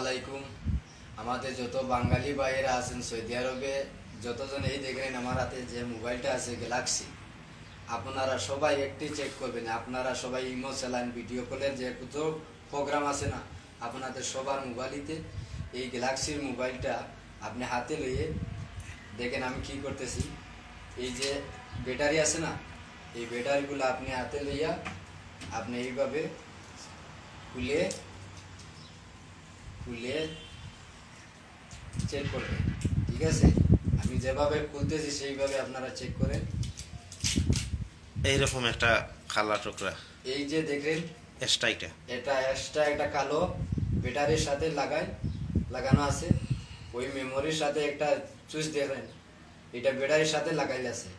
আলাইকুম। আমাদের যত বাঙালি ভাইয়েরা আছেন, সৌদি আরবে, যতজন এই দেখলেন আমার হাতে যে মোবাইলটা আছে গ্যালাক্সি আপনারা সবাই একটি চেক করবেন। আপনারা সবাই ইমো চালান ভিডিও কলের যে কত প্রোগ্রাম আছে না, আপনাদের সবার মোবাইলিতে এই গ্যালাক্সির মোবাইলটা আপনি হাতে লইয়ে দেখেন আমি কি করতেছি। এই যে ব্যাটারি আছে না, এই ব্যাটারিগুলো আপনি হাতে লইয়া আপনি এইভাবে খুলে খুলে চেক করবেন ঠিক আছে? আমি যেভাবে খুলতেছি সেইভাবে আপনারা চেক করেন। এইরকম একটা খালা টুকরা। এই যে দেখেন এক্সট্রাইটা এটা এক্সট্রা একটা কালো। ব্যাটারির সাথে লাগাই লাগানো আছে। ওই মেমোরির সাথে একটা চুইস দেখেন এটা ব্যাটারির সাথে লাগাইলে আছে।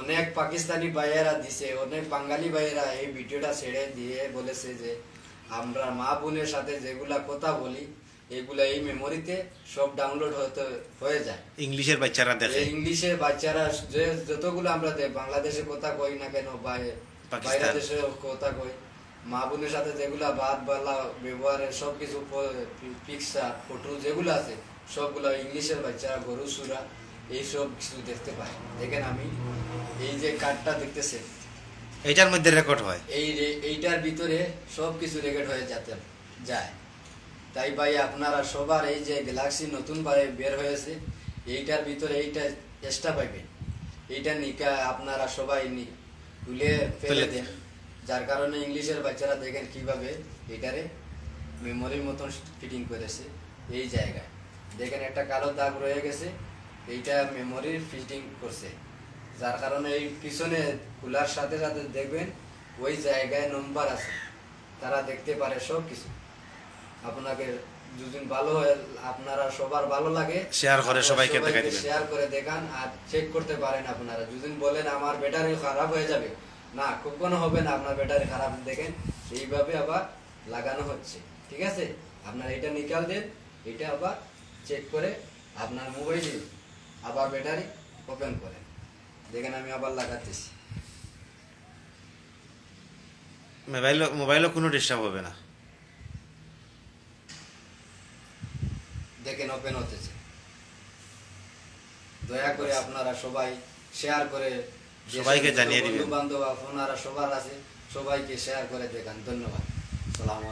অনেক পাকিস্তানি ভাইয়েরা দিছে অনেক বাঙালি ভাইয়েরা এই ভিডিওটা ছেড়ে দিয়ে বলেছে যে আমরা মা বোনের সাথে যেগুলা কথা বলি এগুলা এই মেমোরিতে সব ডাউনলোড হতে হয়ে যায়। ইংলিশের বাচ্চারা দেখে। ইংলিশের বাচ্চারা যে যতগুলো আমরা বাংলাদেশে কথা কই না কেন বা পাকিস্তান। বাইরের দেশে কথা কই মা বোনের সাথে যেগুলা বাদ বালা ব্যবহারের সব কিছু পিকচার ফটো যেগুলো আছে সবগুলো ইংলিশের বাচ্চারা গরু সুরা এইসব কিছু দেখতে পায়। দেখেন আমি এই যে কার্ডটা দেখতেছেন এইটার মধ্যে রেকর্ড হয়। এই এইটার ভিতরে সব কিছু রেকর্ড হয়ে যেতে যায়। তাই ভাই আপনারা সবার এই যে গ্যালাক্সি নতুন ভাবে বের হয়েছে এইটার ভিতরে এইটা এক্সট্রা পাইবেন। এইটা নিকা আপনারা সবাই নি- খুলে ফেলে ফেলে দেন। যার কারণে ইংলিশের বাচ্চারা দেখেন কীভাবে এটারে মেমোরির মতন ফিটিং করেছে এই জায়গায়। দেখেন একটা কালো দাগ রয়ে গেছে এইটা মেমোরির ফিটিং করছে। যার কারণে এই পিছনে খোলার সাথে সাথে দেখবেন ওই জায়গায় নম্বর আছে। তারা দেখতে পারে সব কিছু। আপনাকে দুদিন ভালো হয় আপনারা সবার ভালো লাগে। Share করে সবাইকে দেখাই দিবেন। শেয়ার করে দেখান আর চেক করতে পারেন আপনারা। দুদিন বলেন আমার ব্যাটারি খারাপ হয়ে যাবে। না কখনো হবে না আপনার ব্যাটারি খারাপ। দেখেন এইভাবে আবার লাগানো হচ্ছে। ঠিক আছে? আপনার এটা নিকাল দেন এটা আবার চেক করে আপনার মোবাইলে আবার ব্যাটারি ওপেন করেন। দেখেন আমি আবার লাগাতেছি। মোবাইল মোবাইলও কোনো ডিস্টার্ব হবে না। দেখেন ওপেন হতেছে। দয়া করে আপনারা সবাই শেয়ার করে সবাইকে জানিয়ে দিবেন। বন্ধু বান্ধব আপনারা সবার আছে সবাইকে শেয়ার করে দেখান। ধন্যবাদ। সালাম